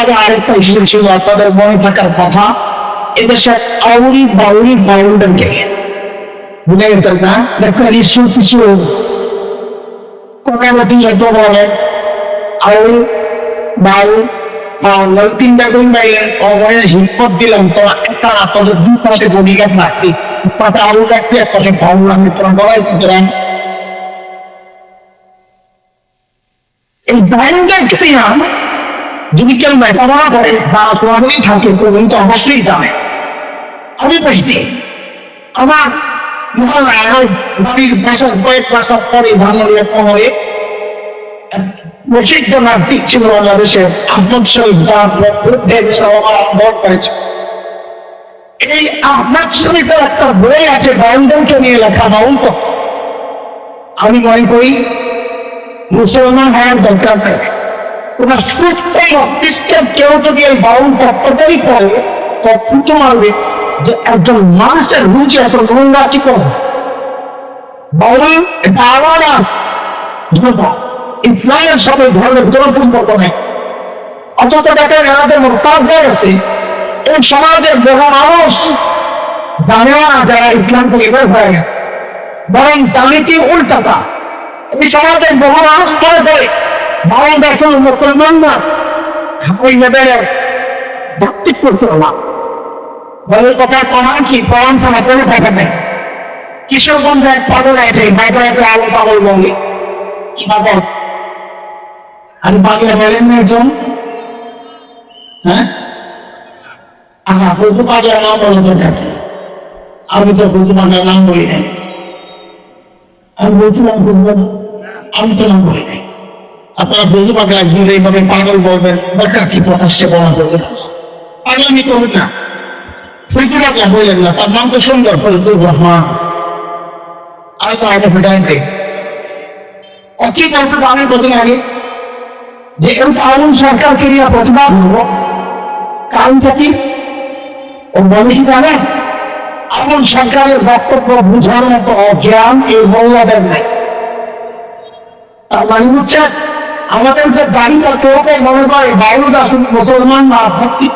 আগে আরেকটা ইস্যু ছিল আপনাদের মনে থাকার কথা। এদেশে আউরি বাউরি বাউন্ডারকে বুঝে গেছেন না দেখেন ইস্যু কিছু কমিউনিটি যত বলে। আউরি বাউরি বাউন্ডার তিনটা কোন বাইরে অবয়ে হিম্পত দিলাম, তো একটা আপনাদের দুই পাশে বডিগার্ড রাখি পাশে আলু রাখতে এক পাশে বাউল আমি তোমার বলাই সুতরাং এই বাউন্ডার সিয়াম যদি কেউ লেখাপড়া করে বা তোমাদেরই থাকে তখন তো অবশ্যই আমি বুঝতে আমার বাড়ির বছর কয়েক বছর পরে ভাঙড়িয়া পরে প্রসিদ্ধ নাট্যিক ছিল বাংলাদেশের আহমদ শহীদ করেছে। এই আহমদ শহীদের একটা বই আছে বাউন্ডারকে নিয়ে লেখা আমি মনে করি, মুসলমান হওয়ার দরকার নেই। ওনার সুস্থ মস্তিষ্কের কেউ যদি এই বাউল তত্ত্বটাই করে তো মারবে যে একজন মানুষের রুচি এত নোংরা কি করে? বাউল এটা আমার না ইসলামের সাথে ধর্মের কোনো সম্পর্ক নেই অথচ গেছে। এই সমাজের মানুষ না যারা ইসলাম থেকে বের হয়ে গেছে বরং জানে কি উল্টাটা এই সমাজের বহু মানুষ করে। বাউল দেখুন মুসলমান না। ওই লেভেলের ভক্তি করছিল না বলে কথা প্রমাণ কি প্রমাণ ছাড়া কোনো টাকা নেই কিশোরগঞ্জে এক পাগল আছে বাইরে একটা আলো পাগল বলে, কি পাগল আমি বাংলা বলেন একজন? হ্যাঁ? আহা বুঝতে পারি নাম বলে থাকে আমি তো বুঝতে পারি নাম বলি নাই। আমি বলছিলাম না। আমি তো নাম বলি নাই। আপনারা বুঝতে পারবেন একজন এইভাবে পাগল বলবেন দরকার কি প্রকাশ্যে বলা করবেন না। বুঝতে বললেন না? তার নাম তো সুন্দর ফজলুর রহমান আমি তো আগে ফিটাইতে অতি বলতে আমি কদিন আগে যে এই আউন সরকারকে নিয়ে প্রতিবাদ হলো কারণটা কি? ও বলে কি জানে? আউন সরকারের বক্তব্য বুঝার মতো অজ্ঞান এই মহিলাদের নেই। তার মানে হচ্ছে আমাদের যে দাঁড়িয়ে কেউ মনে করে বায়ু দাসুন মুসলমান না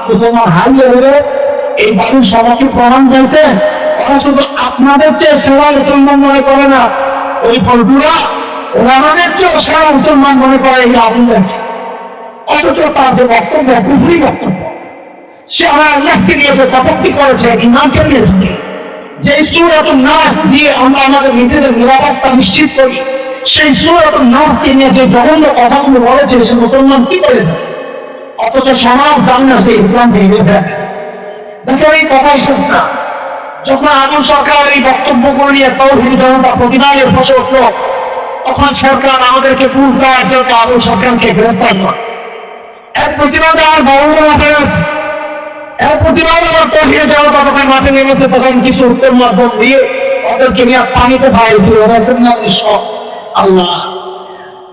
মুসলমান হাই লেভেলে এই বায়ু সবাইকে প্রমাণ করতে ওরা শুধু আপনাদের চেয়ে সেরা মুসলমান মনে করে না, ওই বন্ধুরা ওরা আমাদের চেয়েও সেরা মুসলমান মনে করে এই আবুদেরকে অথচ তার যে বক্তব্য কুফরি বক্তব্য, সে আমার আল্লাহকে নিয়ে যে করেছে, ইমানকে নিয়ে যে সুরত নাচ দিয়ে আমরা আমাদের নিজেদের নিরাপত্তা নিশ্চিত করি সেই সুরত নাচকে নিয়ে যে জঘন্য কথাগুলো বলেছে সে মুসলমান কি করে অথচ সমাজ জানে না সে ইসলাম ভেঙে দেয়। দেখেন এই কথাই সত্য। যখন আগুন সরকার এই বক্তব্যগুলো নিয়ে তৌহিদ জনতা প্রতিবাদের বসে উঠল, তখন সরকার আমাদেরকে ফুল দেওয়ার জন্য আগুন সরকারকে গ্রেফতার করে। এক প্রতিবাদে আমার বড় মাঠে এক প্রতিবাদ আমার তহিয়ে যাওয়া তখন মাঠে নেমেছে, তখন কিছু উত্তর মাধ্যম দিয়ে ওদেরকে নিয়ে পানিতে ভাই দিল। ওরা সব আল্লাহ।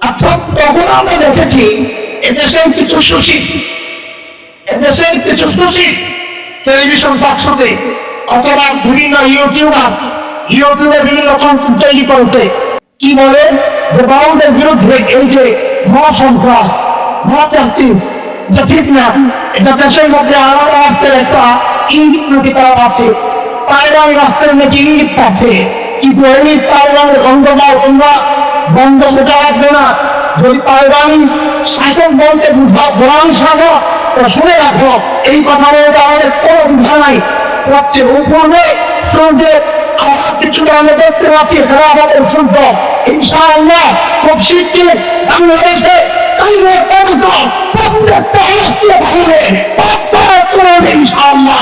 আচ্ছা তখন আমরা দেখেছি এদেশের কিছু সুশীল এদেশের কিছু সুশীল টেলিভিশন বাক্সতে অথবা বিভিন্ন ইউটিউবার ইউটিউবে বিভিন্ন কন্টেন্ট তৈরি করতে। কি বলে? বাউন্ডের বিরুদ্ধে এই যে মহাসন্ত্রাস মহাচাকরি এটা ঠিক না এটা দেশের মধ্যে আলাদা রাষ্ট্রের একটা ইঙ্গিত নাকি তারা আছে? তাইওয়ান রাষ্ট্রের নাকি ইঙ্গিত থাকে কিন্তু এই তাইওয়ানের গন্ধমাল তোমরা বন্ধ হতে রাখবে না? যদি তাইওয়ানি শাসক বলতে শাসক তো শুনে রাখো এই কথা বলতে আমাদের কোনো বুঝা নাই। সবচেয়ে উপরে সূর্যে আমার কিছু আমি দেখতে পাচ্ছি, খেলা আমাদের সূর্য ইনশাআল্লাহ খুব শীঘ্রই বাংলাদেশে প্রত্যেকটা রাষ্ট্রীয় ইনশাআল্লাহ।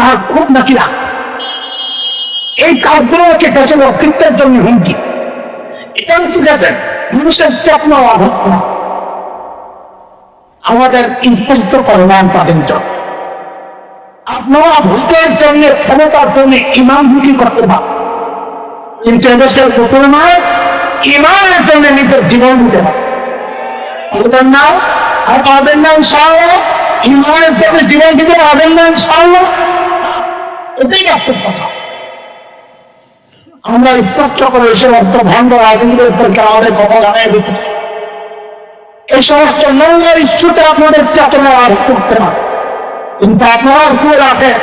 তার খুব নাকি রাখ এই কাজগুলো হচ্ছে দেশের অস্তিত্বের জন্য হুমকি। এটা হচ্ছে যাদের মানুষের স্বপ্ন আমাদের স্পষ্ট কল্যাণ পাবেন তো আপনারা জন্য, ক্ষমতার জন্য করতে কিন্তু এদেশের ইমানের জন্য নিজের জীবন দিতে পারে না, আর পাবেন না ইমানের জন্য জীবন দিতে পারবেন না ইনশাআল্লাহ। এটাই বাস্তব কথা। আমরা স্পষ্ট করে এসে অর্থ ভণ্ড রাজনীতির উপরকে দিতে এই সমস্ত নোংরা ইস্যুতে আপনাদের চেতনা করতে পারে। কিন্তু আপনারা রাখেন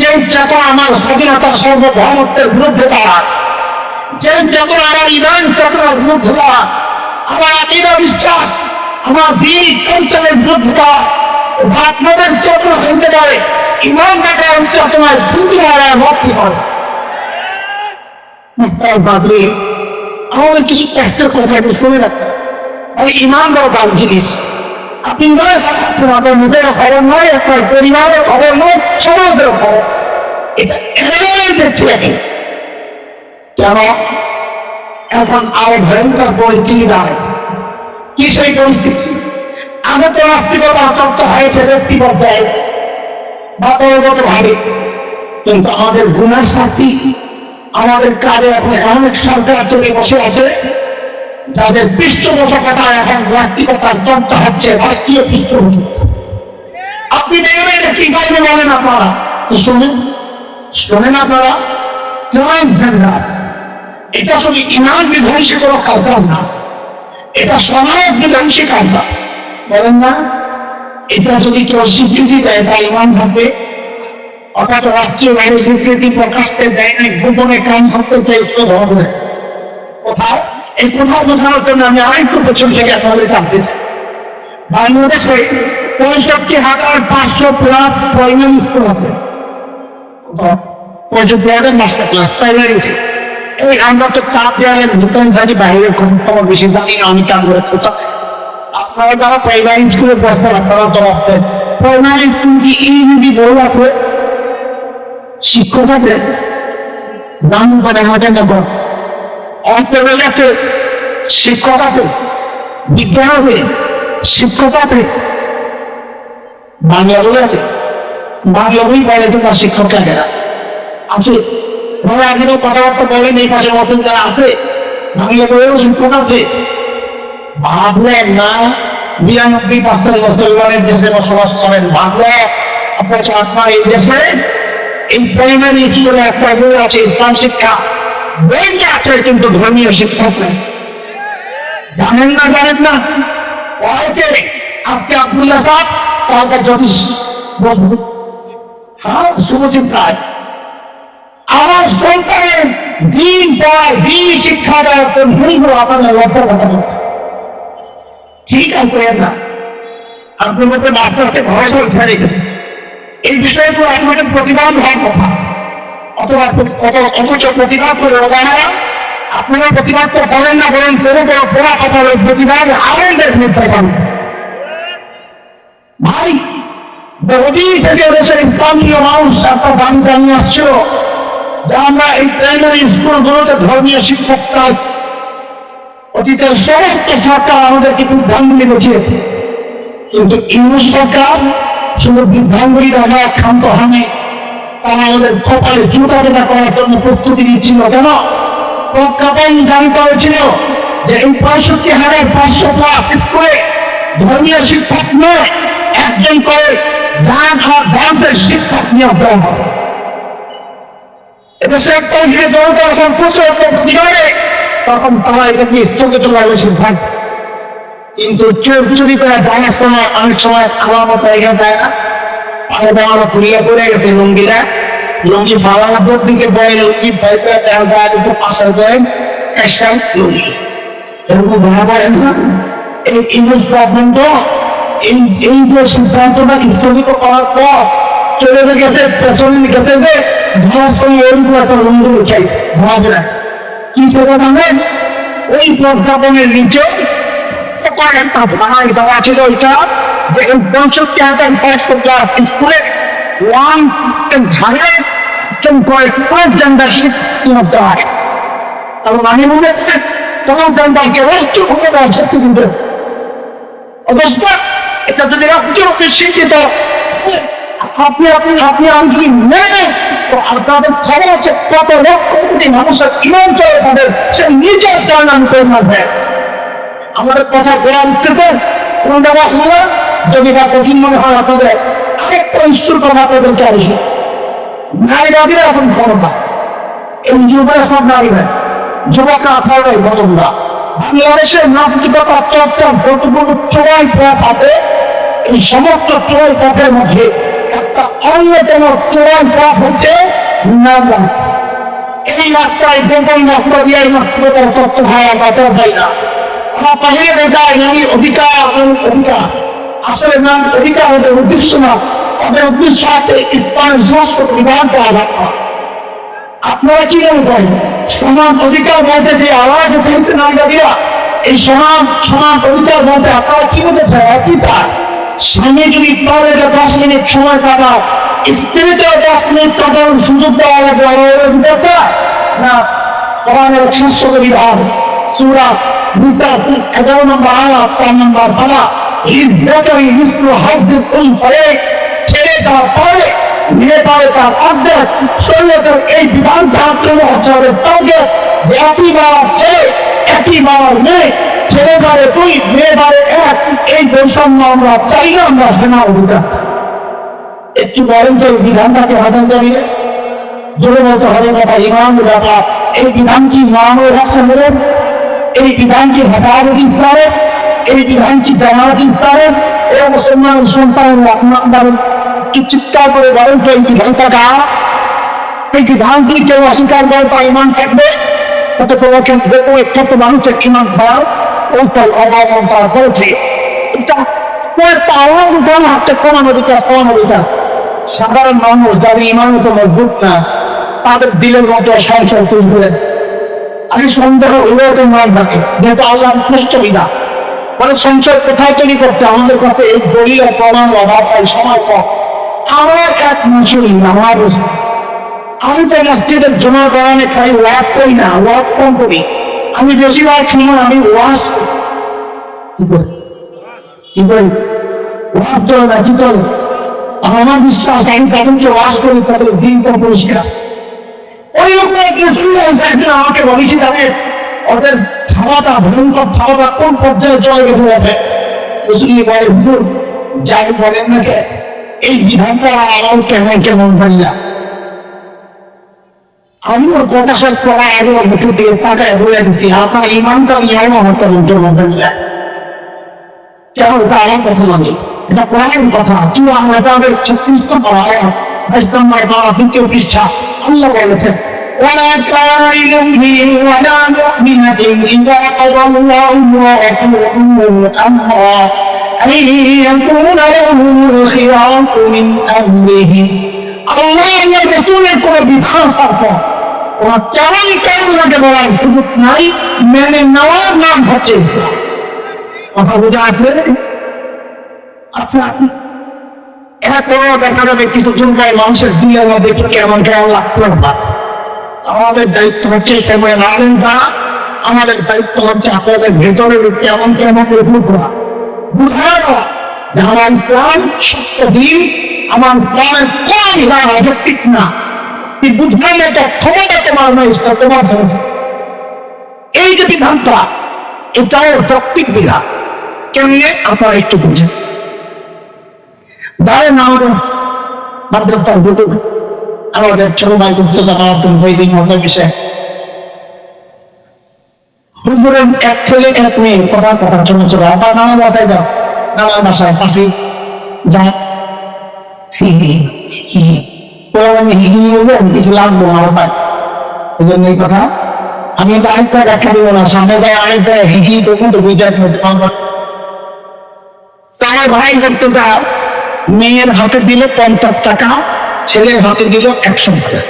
যে চেতনা আমার স্বাধীনতা সর্বভৌমত্বের বিরুদ্ধে দাঁড়ায়, যে চেতনা আমার ইমান চেতনার বিরুদ্ধে দাঁড়ায়, আমার আকিদা বিশ্বাস, আমার দিন অঞ্চলের বিরুদ্ধে এটা আপনাদের চেতনা হইতে পারে। ইমান টাকার চেতনায় দুটি হারায় ভক্তি করে বাদলে আমাদের কিছু কষ্টের কথা একটু শুনে রাখতে ওই ইমানরাও দাম জিনিস আপনি নয় আপনাদের নিজের খবর নয়, আপনার পরিবারের খবর নয়, সমাজের খবর। এটা কেন? এখন আরও ভয়ঙ্কর পরিস্থিতি দাঁড়ায় কি সেই পরিস্থিতি আগে তো রাষ্ট্রীয়তা আতঙ্ক হয়েছে ব্যক্তিগত। দেয় ভাবে। কিন্তু আমাদের গুণার শাস্তি আমাদের কাজে এখন অনেক সরকার তৈরি বসে আছে, যাদের পৃষ্ঠপোষকতা এখন ব্যক্তিগতার তন্ত্র হচ্ছে রাষ্ট্রীয় পৃষ্ঠপোষক। আপনি দেখবেন কি কাজে বলেন আপনারা? শোনেন শোনেন আপনারা। নয় ভেন্ডার। এটা শুধু ইমান বিধ্বংসী কোনো কাজ না। এটা সমাজ বিধ্বংসী কাজ বলেন না। এটা যদি কেউ স্বীকৃতি দেয় তা ইমান থাকবে অর্থাৎ রাষ্ট্রীয় বাইরে স্বীকৃতি প্রকাশতে দেয় না গোপনে কাম করতে চাই তো হবে কোথাও? এই কোথাও বোঝানোর জন্য আমি আরেকটু থেকে বাংলাদেশে পঁয়ষট্টি হাজার পাঁচশো প্লাস প্রাইমারি স্কুল আছে। পঁয়ষট্টি হাজার মাস্টার ক্লাস প্রাইমারি এই আমরা তো চাপ দেওয়ালের ভূতান জানি বাইরে খবর বেশি জানি না, আমি কাম করে কোথাও আপনারা যারা প্রাইমারি স্কুলে পড়তেন আপনারা তো রাখতেন প্রাইমারি স্কুল কি এই যদি বড় আছে? শিক্ষক আছে? নাম করে হাজার নেব অন্তরের আছে, শিক্ষক আছে বিজ্ঞান আছে, শিক্ষক আছে, বাংলা বই আছে। বাংলা বই বলে তোমার শিক্ষক থাকে আছে, ধরো আপনিও কথাবার্তা বলেন, এই পাশে মতন যারা আছে, বাংলা বইয়েও শিক্ষক আছে। ভাবলেন না। বিরানব্বই পাঁচটা মুসলমানের দেশে বসবাস করেন। ভাবলে আপনার এই দেশে, এই প্রাইমারি স্কুলে একটা বই আছে, ইসলাম শিক্ষা। বইটা আছে কিন্তু ধর্মীয় শিক্ষক জানেন না জানেন না? পড়াইতে আপনি আব্দুল্লাহ সাহ তাহলে জ্যোতিষ বন্ধু হ্যাঁ শুভজিৎ রায়। আমার সন্তানের দিন পর দিন শিক্ষা দেওয়ার জন্য আপনাদের লক্ষ্য কথা ঠিক আছে না। আপনি মধ্যে মাস্টারকে উঠে রেখেছেন এই বিষয়ে তো আপনাদের প্রতিবাদ হওয়ার কথা। অথবা অথচ প্রতিবাদ করে ওরা আপনারা প্রতিবাদ তো করেন না বলেন করে করে পড়া কথা হলো প্রতিবাদ আনন্দের মধ্যে করেন। ভাই, বহুদিন থেকে দেশের স্থানীয় মানুষ, একটা বাণী জানিয়ে আসছিল। যে আমরা এই প্রাইমারি স্কুলগুলোতে ধর্মীয় শিক্ষক কাজ অতীতের সমস্ত সরকার আমাদেরকে বিভ্রাঙ্গুলি বুঝিয়েছে কিন্তু ইংরেজ সরকার শুধু বিভ্রাঙ্গুলি দেখা ক্ষান্ত হয়নি তারা আমাদের কপালে জুতা করার জন্য প্রস্তুতি নিচ্ছিল কেন? প্রজ্ঞাপন জারি করেছিল যে এই পঁয়ষট্টি হাজার পাঁচশো ক্লাস স্কুলে ধর্মীয় শিক্ষক নয়, একজন করে গান আর ব্যান্ডের শিক্ষক নিয়োগ দেওয়া হবে। এদেশে একটা যে জনতা যখন প্রচুর প্রতিবাদে তখন তারা এটাকে স্থগিত লাগবে সিদ্ধান্ত কিন্তু চোর চুরি করে দেখার সময়, অনেক সময় খাওয়ার মতো এখানে দেয় না। আমাদের আমরা ঘুরিয়ে পড়ে গেছে লুঙ্গিরা লুঙ্গি ভাড়ার দিকে বয় লুঙ্গি ভয় করে দেওয়া দিতে যায় একটা লুঙ্গি। এরকম না? এই ইংলিশ প্রবলেম তো এই এই যে সিদ্ধান্তটা স্থগিত করার পর চলে গেছে পেছনে গেছে যে ধরার সময় এরকম একটা লুঙ্গি উঠাই ভাবা যায় কি করে জানেন ওই প্রস্তাবনের নিচে একটা ভাড়ায় দেওয়া ছিল ওইটা যে এই পঁয়ষট্টি হাজার পাঁচশো ক্লাস স্কুলে ওয়ান ঝাড়ে একজন কয়েক কয়েক জেন্ডার মধ্যে হয় তখন আমি মনে হচ্ছে তখন জেন্ডারকে রাষ্ট্র হয়ে যাচ্ছে কিন্তু। অবস্থা এটা যদি রাষ্ট্র শিক্ষিত আপনি আপনি আপনি আমি মেনে তো আপনাদের খবর আছে কত লক্ষ কোটি মানুষের ইমান চলে তাদের। সে নিজের স্থান আমাদের কথা শুনলে যদি বা কঠিন মনে হয় আপনাদের, আরেকটা ইস্যুর কথা আপনাদেরকে আসি নারীবাদীরা এখন ক্ষমতা এই যুবরা সব নারীরা যুবকরা আপনারাই বদলরা। বাংলাদেশের নাগরিকতা চর্চা কতগুলো চোরাই পথ আছে? এই সমস্ত চোরাই পথের মধ্যে একটা অন্যতম চোরাই পথ হচ্ছে নাম এই রাস্তায় বেতন রাস্তা দিয়ে এই তথ্য হয় কথা যায় না। অধিকার অধিকার। অধিকার না। আপনারা কি মনে করেন, সমান অধিকার বলতে যে আওয়াজ উঠেছে নারীরা এই সমান সমান অধিকার বলতে আপনারা কি বলতে একই তার? স্বামী যদি পারে দশ মিনিট সময় কাটাও, স্ত্রীতেও দশ মিনিট কাটানোর সুযোগ দেওয়া লাগবে অধিকারটা না, কোরআনের শাশ্বত বিধান, সুরা দুটা, এগারো নম্বর আয়াত, চার নম্বর ধারা ইজ্জতারি মিশ্র হাজের কোন ফলে ছেড়ে দেওয়া পরে নিয়ে পারে তার অর্ধেক শরীয়তের এই বিধান ধারণ হতে হবে একই বাবার ছেলে একই মেয়ে ছেলে বারে দুই মেয়ে বারে এক, এই বৈষম্য আমরা চাই না, আমরা সেনা অধিকার। একটু বলেন তো এই বিধানটাকে হাতে দাঁড়িয়ে জোরে বলতে হবে কথা, ইমাম দাদা এই বিধান কি ইমামের রাখতে হলেন এই বিধান কি হেফাজত পারে, এই বিধান কি জামাত পারে, এ মুসলমান সন্তান আপনার কি চিৎকার করে বলেন তো এই বিধানটা গা এই বিধান কি কেউ অস্বীকার করে তা ইমান থাকবে? তাতে তোমাকে দেখো একটা তো মানুষের ইমান ভাড়া কমানো দিতে কমানো দিতে সাধারণ মানুষ যাদের ইমান তো না, তাদের দিলের মতো সংসার করে আমি সন্দেহ তো মনে থাকে যেহেতু আল্লাহ বিধা মানে সংসার কোথায় তৈরি করতে আমাদের কাছে এই দলীয় প্রমাণ অভাব হয় সময় কম। আমার এক মুসলিম আমার আমি তো মসজিদের জমা করানে খাই ওয়াক করি না, ওয়াক কম করি। আমি বেশিরভাগ সময় আমি ওয়াশ কি করি? কি করি? ওয়াশ চলে না, কি চলে আমার বিশ্বাস, আমি তাদেরকে ওয়াশ করি তাদের দিনটা পরিষ্কার। ওই লোকের কিছু একদিন আমাকে বলেছি তাদের ওদের খাওয়াটা ভয়ঙ্কর খাওয়াটা কোন পর্যায়ে চলে গেছে ওদের মুসলিম বলে হুজুর যাই বলেন না এই বিধানটা আমার কেমন কেমন ভাইয়া আমি ওর কথা সব করা আগে মুখে দিয়ে তাকায় বলে দিচ্ছি আপনার ইমানটা নিয়ে আমার তদন্ত ভাইয়া কেন এটা আমার কথা নয় এটা কোরআনের কথা কি আমরা তাদের ছত্রিশটা করা হয় ইসলাম তারা দ্বিতীয় পৃষ্ঠা আল্লাহ বলেছেন ولا قائل به ولا مؤمنة إذا قضى الله ورسوله أمرا أن يكون لهم الخيار من أمره الله يرسول كل বিধান পারবে ওরা কেমন কেমন লাগে বলার সুযোগ নাই, মেনে নেওয়ার নাম হচ্ছে। কথা বোঝা আছে আচ্ছা এরপরও দেখা যাবে কিছু জনকায় মানুষের মধ্যে কি কেমন কেমন লাগতে না? আমাদের দায়িত্ব হচ্ছে কেমন আলেন তারা আমাদের দায়িত্ব হচ্ছে আপনাদের ভেতরে কেমন কেমন উপভোগ করা। বুঝা আমার প্রাণ সত্য দিন, আমার প্রাণের কোন বিধান অযৌক্তিক না। এই বুঝলাম এটা ক্ষমতা তোমার নয়, সেটা তোমার এই যে বিধানটা এটাও যৌক্তিক বিধান কেমনে? আপনারা একটু বুঝেন। দাঁড়ে না আমাদের মাদ্রাসার দুটো আমাদের ছোট ভাই করতে আমার তুমি হয়ে দিন অন্য বিষয়। হুজুরের এক ছেলে, এক মেয়ে, কথা কথা ছোট ছোট আবার নানা বাসায় যাও নানা বাসায়, পাশে। যা হি হি হি। আমি হি হি বলব আমি কিছু লাগবো আমার ভাই এই জন্য এই কথা। আমি তো আরেকটা ব্যাখ্যা দিব না, সামনে যায় আরেকটা হি হি তো কিন্তু বুঝাতে তার ভাই করতে দাও মেয়ের হাতে দিলে পঞ্চাশ টাকা, ছেলের হাতে দিল একশো টাকা।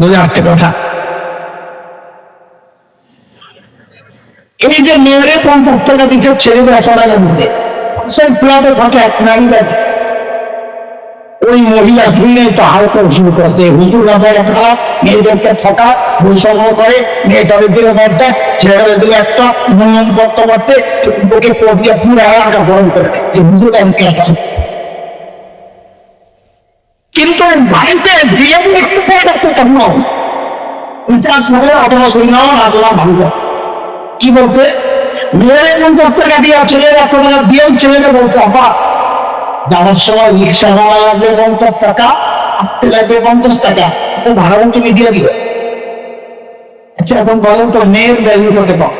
বুঝে আসছে কথা? এই যে মেয়েরে পঞ্চাশ টাকা দিতে ছেলেদের একশো টাকা দিতে সেই প্লাটের ঘটে এক নারী দেখে ওই মহিলা ধুলে তো হালকা শুরু করতে হুজুর রাজার রাখা মেয়েদেরকে ঠকা বৈষম্য করে, মেয়েটাকে দিল ছেলেটাকে দিল একটা মূল্যায়ন করতে করতে, ওকে পড়িয়ে পুরো এলাকা গরম করে কে কিন্তু বাড়িতে বিয়ে একটু পরে রাখতে কেমন এটা ভালো কি বলতে? মেয়ের একজন দশ টাকা ছেলের এত টাকা দিয়ে ছেলেকে বলতে আবা যাওয়ার সময় রিক্সা ভাড়া পঞ্চাশ টাকা আসতে লাগবে পঞ্চাশ টাকা তো ভাড়া তুমি দিয়ে দিবে। আচ্ছা এখন বলেন তো, মেয়ের ভ্যালু করতে পাও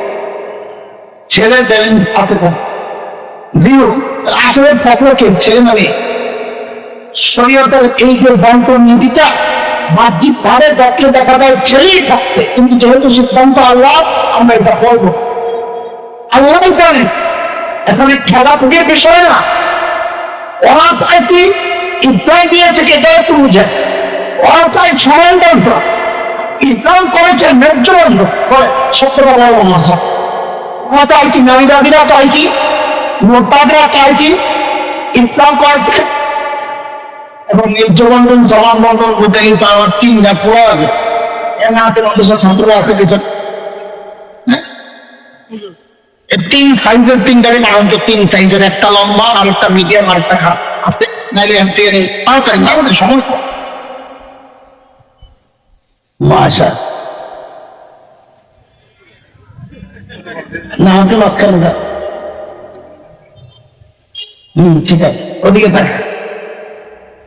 ছেলের ভ্যালু হাতে পাও দিও আসলে থাকল কে ছেলে মানে শরীয়তের এই যে বন্টন নীতিটা বাহ্যিক দেখলে দেখা যায় ছেলেই থাকতে কিন্তু যেহেতু আল্লাহ, আমরা এটা করব। আল্লাহ জানেন এখানে খেলা পুজোর বিষয় না। ওরা তাই কি? ইসলাম দিয়েছে কে দেয় তো বুঝে ওরা তাই সমান বন্ধ ইসলাম করেছে ন্যায্য বন্ধ করে সত্য কথা বলো আমার সাথে। ওরা তাই কি? নারীবাদীরা তাই কি? মোটাদরা তাই কি? ইসলাম করেছে। এবং নির্জবন্ধন জমান বন্ধন করতে কিন্তু আমার তিনটা পুরো আছে এর না হাতে অন্তত ছাত্ররা আছে ভিতর এই সাইজের তিন সাইজের একটা লম্বা আর একটা মিডিয়াম আর একটা আছে? নাইলে তাড়াতাড়ি আমাদের সময় মাশা না আমাকে মাঝখানে হম, ঠিক আছে। ওদিকে থাকে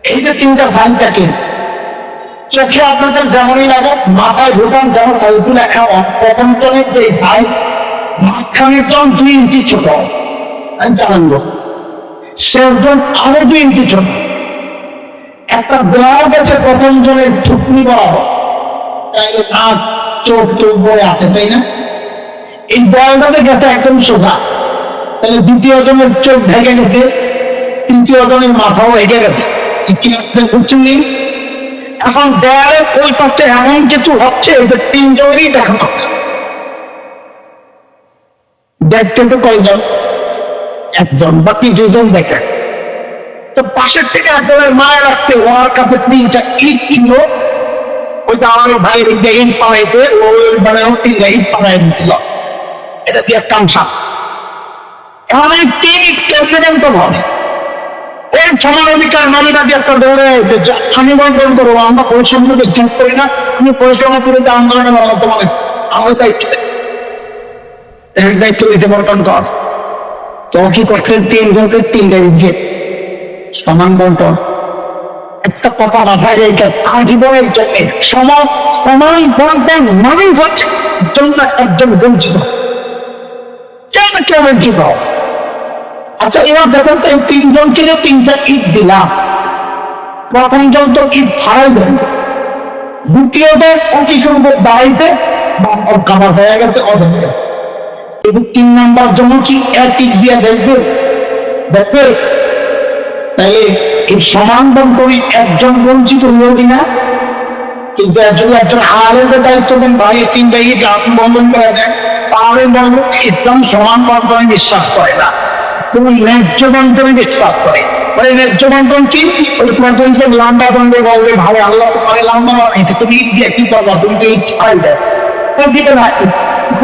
এই যে তিনটা ভাইটাকে চোখে আপনাদের যেমনই লাগে, মাথায় ঢুকান, যেমন ওইগুলো একটা অপন্তনের যে ভাই মাঝখানের জন দুই ইঞ্চি ছোট। আমি জানাব। সে একজন আরও দুই ইঞ্চি ছোট। একটা দেওয়ার কাছে প্রথম জনের ঠুকনি বড় তাইলে চোখ চোখ বয়ে আছে তাই না? এই বলটাতে গেছে একদম সোজা। তাহলে দ্বিতীয় জনের চোখ ঢেকে গেছে, তৃতীয় জনের মাথাও হেগে গেছে। বুঝছেন? এখন দেয়ালের ওই পাশে এমন কিছু হচ্ছে যে তিনজনেরই দেখা দরকার। দেখতে তো কয়জন একজন বাকি দুজন দেখে। তো পাশের থেকে একজনের মায়ের রাখতে ওনার কাছে তিনটা ইট কিনলো ওইটা আমার ভাইয়ের দিকে ইট পাড়াইতে ইট পাড়াই এটা দিয়ে কামসা তিন ইট তো ভাবে এই সমান অধিকার নারীরা দিয়ে একটা যা- আমি বন্টন করব, আমরা পরিশ্রমকে চেক করি না, আমি পরিশ্রম করে আন্দোলনে তোমাকে আমার দায়িত্ব। এর দায়িত্ব দিতে বন্টন কর তো কি করছে? তিনজনকে তিনটা ইজ্জে সমান বন্টন। একটা কথা মাথায় রেখে, আজীবনের জন্য সমান সমান বন্টন মানুষ জন্য একজন বঞ্চিত। কেন কেউ বঞ্চিত? আচ্ছা এবার দেখুন তো এই তিনজনকে তিনটা ইট দিলাম, প্রথম জন তো ইট ফাড়াই দেন দ্বিতীয়ত কি করব বাড়িতে বা খাবার হয়ে গেছে অধরে কিন্তু তিন নম্বর জন্য কি এক দিয়ে দেখবে? দেখবে? তাই এই সমান বন্টনে একজন বঞ্চিত হলো কিনা? কিন্তু একজন একজন আলেমের দায়িত্ব দেন, ভাই ইট আপনি বন্ধন করে দেন তাহলে বলব ইসলাম সমান বন্টনে বিশ্বাস করে না। তুমি ন্যায্য বন্টনে বিশ্বাস করে। মানে ন্যায্য বন্টন কি? ওই তোমার তুমি লম্বা বন্ধে বলবে, ভাই, আল্লাহ তোমার লম্বা তুমি কি করবা? তুমি তো ইট ছাড়ি দেয়। দিতে না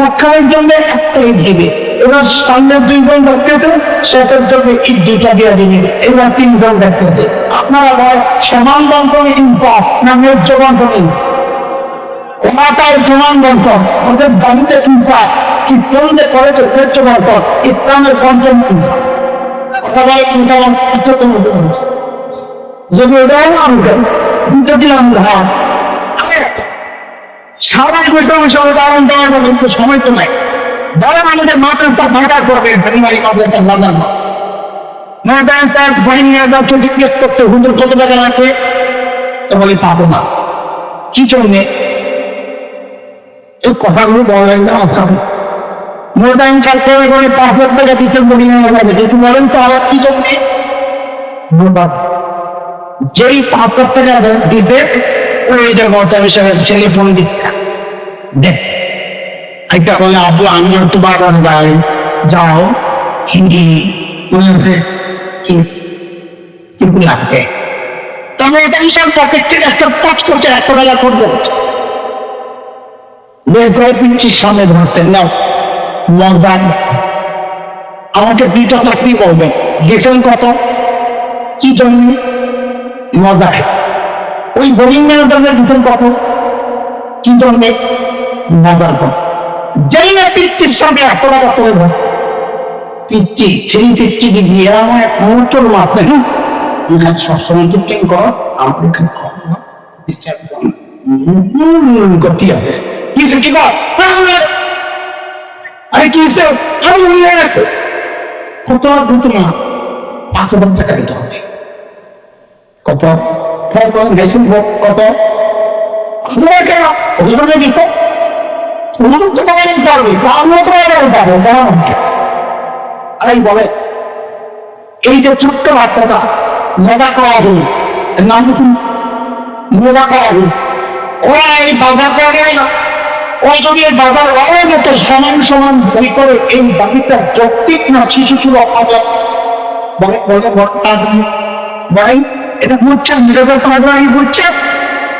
পক্ষের জন্য একটা ইট দিবে এবার সামনের দুই জন দেখতে সেটার জন্য ইট দুইটা দিয়ে দিবে। এবার তিন জন দেখতে আপনারা বল সমান বন্টনে ইনপাস না ন্যায্য বন্টনে সমান বন্টন? ওদের দাবিতে ইনপাস ইসলামদের করেছে ন্যায্য বন্টন? ইসলামের পঞ্চম সবাই ইসলাম যদি আমাদের দুটো দিলাম হ্যাঁ সারা বৈঠক দাঁড়ান দেওয়ার কিন্তু সময় তো নাই। বলেন আমাদের মাথাটা ভাড়া করবে একটা লাগান না দেন তার নিয়ে যাচ্ছে জিজ্ঞেস করতে, হুজুর কত টাকা রাখে তো বলি, পাবো না। কি জন্যে? এই কথাগুলো বলেন না আপনাকে মোটা ইনকাল করে পাঁচ লাখ টাকা দিতে বলি না যাবে। যেহেতু বলেন তো আমার কি মোটা যেই পাঁচ লাখ টাকা দিতে ওই হিসাবে ছেলে ফোন দিচ্ছে দেখ বলে আপু আমি যাই যাও, হিন্দি লাগবে তবে এটা এত টাকা করব পিচ্ছির সামনে ধরতেন নাও মগদান আমাকে দুইটা চাকরি বলবেন গেছেন কত? কি জন্য মজার ওই বোরিং ম্যানেজারের দিতেন কত? কি জন্য মজার কত যেই না পিচ্ছির সামনে এত টাকা করব পিচ্ছি সেই পিচ্ছিকে গিয়ে আমার এক মুহূর্তর মাপে না হ্যাঁ সবসময় কেন কর আমাকে কর বিচার কর। গতি হবে কি কি কর? উড়িয়ে রাখো কত কত? কত? বলে এই যে ছোট্ট বাচ্চাটা মেগা করাবি নাম মেগা ওই যদি সমান সমান বই করে এই দাবিটা যৌক্তিক না শিশু ছিল অপাজাত বলে এটা বুঝছেন নিরবের আমি বুঝছে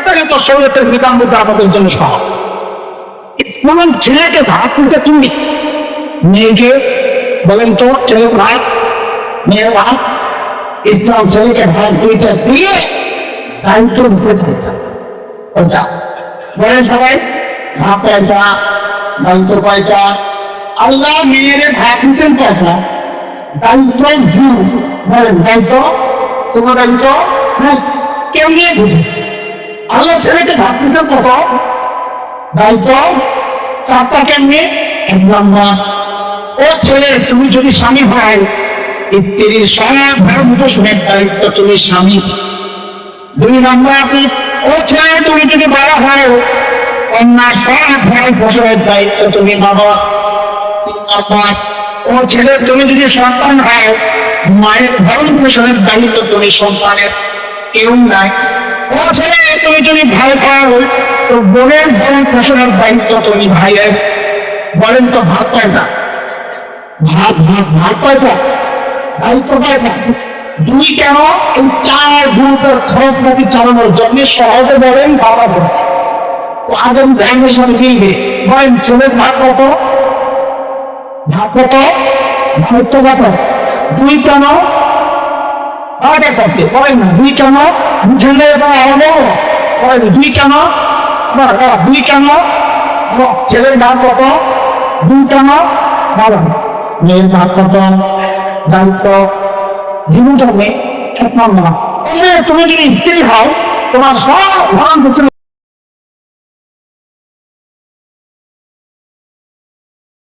তাহলে তো শরীরের বিধান আমাদের জন্য সহজ। যেমন ছেলেকে ভাত দিতে তুমি মেয়েকে বলেন তো ছেলে ভাত মেয়ের ভাত ইসলাম ছেলেকে ভাত দিতে দিয়ে দায়িত্ব উপরে দিতাম ওটা বলেন সবাই ভাত পয়সা দায়িত্ব পয়সা আল্লাহ মেয়েরে ভাত দিতেন পয়সা দায়িত্ব জু বলেন দায়িত্ব তোমার দায়িত্ব নাই কেউ নিয়ে বুঝে আল্লাহ ছেলেকে ভাত দিতেন কত দায়িত্ব চারটা কেমনি এক নম্বর ও ছেলে, তুমি যদি স্বামী হয় ইত্যাদি সব ভারতবর্ষের দায়িত্ব তুমি স্বামী। দুই নম্বর আপনি, ও ছেলে তুমি যদি বাবা হয় কন্যা সব ভারতবর্ষের দায়িত্ব তুমি বাবা। ও ছেলে তুমি যদি সন্তান হয়, মায়ের ভারতবর্ষের দায়িত্ব তুমি সন্তানের। কেউ নাই। ছেলে তুমি যদি ভাই পাও, তো বোনের ভরণ পোষণের দায়িত্ব তুমি ভাইয়ের। বলেন তো ভাত পায় না। ভাত ভাত ভাত পায় না। দায়িত্ব পায় না। দুই কেন এই চার গ্রুপের খরচ পাতি চালানোর জন্য সহজে বলেন বাবা বলে আগামী ব্যাংকের সাথে কিনবে বলেন ছেলের ভাত কত? ভাত কত? দায়িত্ব কত? দুই কেন আগে করতে বলেন না, দুই কেন? বুঝলে আমাদের বলেন দুই কেন? দুই কেন? ছেলের ভাগ কত? দুই কেন? বলেন মেয়ের ভাগ কত? দায়িত্ব জীবন ধর্মে তুমি যদি স্ত্রী হও, তোমার সব ভরণ